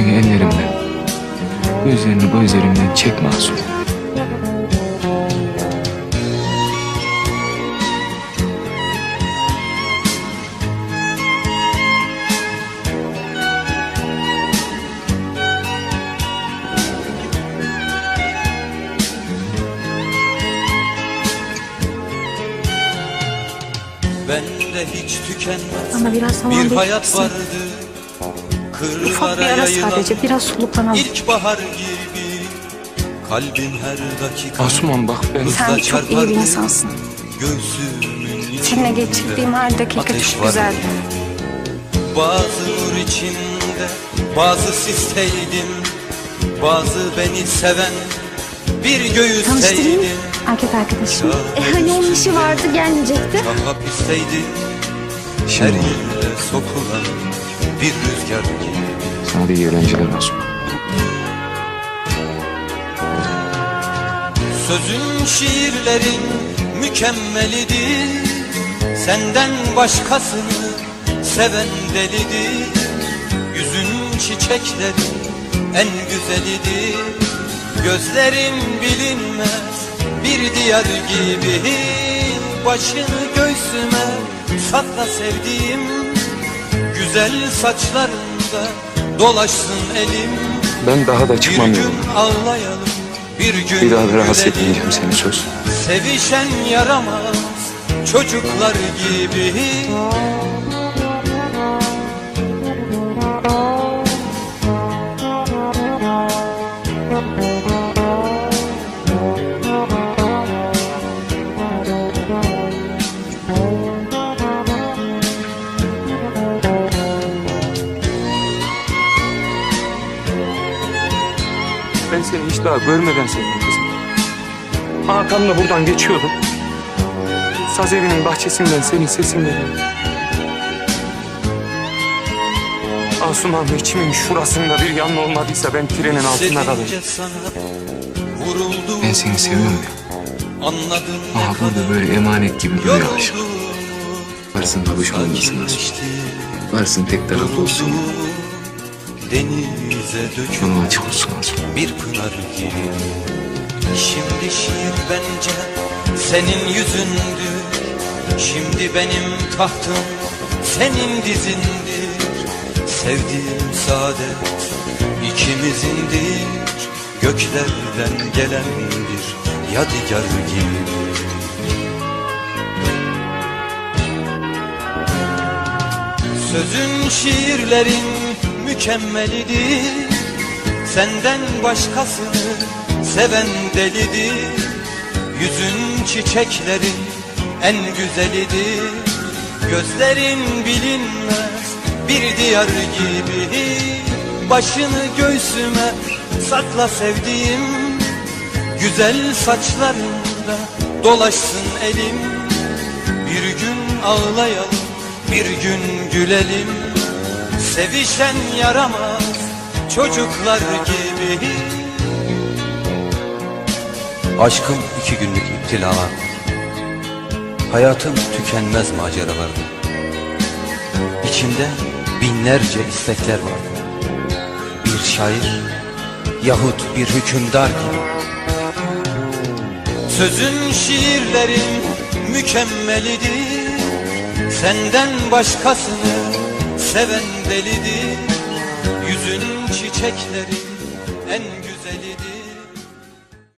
ellerimden. Gözlerini gözlerimden çek masum. Bende hiç tükenmez Ama biraz zaman bir hayat vardı Ufak bir ara sadece biraz soluklanalım. ilkbahar gibi Kalbim her dakika Asuman bak ben... Sen çok iyi bir insansın. Seninle geçirdiğim her dakika çok güzeldi. Bazı nur içinde bazı sisteydim Bazı beni seven bir Tanıştırayım. göğüsteydim Erkek arkadaşım. E hani onun işi vardı gelmeyecekti. Daha pisteydim her yere sokulan bir rüzgar. Gibi sana da iyi eğlenceler Asuman. Sözün şiirlerin mükemmelidir. Senden başkasını seven delidir. Yüzün çiçeklerin en güzelidir. Gözlerin bilinmez bir diyar gibi Başını göğsüme sakla sevdiğim Güzel saçlarında dolaşsın elim Ben daha da Bir çıkmam gün yoluna. ağlayalım bir gün Bir daha da rahatsız gülelim. etmeyeceğim seni söz. Sevişen yaramaz çocuklar gibi Ben seni hiç daha görmeden sevdim kızım. Hakan'la buradan geçiyordum. Saz evinin bahçesinden senin sesin geliyor. Asuman içimin şurasında bir yanma olmadıysa ben trenin altına kalırım. Ben seni seviyorum ya. Aha burada böyle emanet gibi duruyor aşk. Varsın babuş olmasın. Sakinleşti Varsın tek taraflı olsun. Denize döküldü Yolun açık olsun. bir pınar gibi. Şimdi şiir bence senin yüzündür. Şimdi benim tahtım senin dizindir. Sevdiğim saadet ikimizindir. Göklerden gelen bir yadigar gibi. Sözün şiirlerin mükemmelidir. Senden başkasını seven delidir. Yüzün çiçeklerin en güzelidir. Gözlerin bilinmez bir diyar gibi Başını göğsüme sakla sevdiğim Güzel saçlarında dolaşsın elim. Bir gün ağlayalım, bir gün gülelim Sevişen yaramaz çocuklar gibi. Aşkım iki günlük iptilalar Hayatım tükenmez maceralardı. İçimde binlerce istekler vardı. Bir şair yahut bir hükümdar gibi. Sözün şiirlerin mükemmelidir. Senden başkasını seven delidir Yüzün çiçeklerin en güzelidir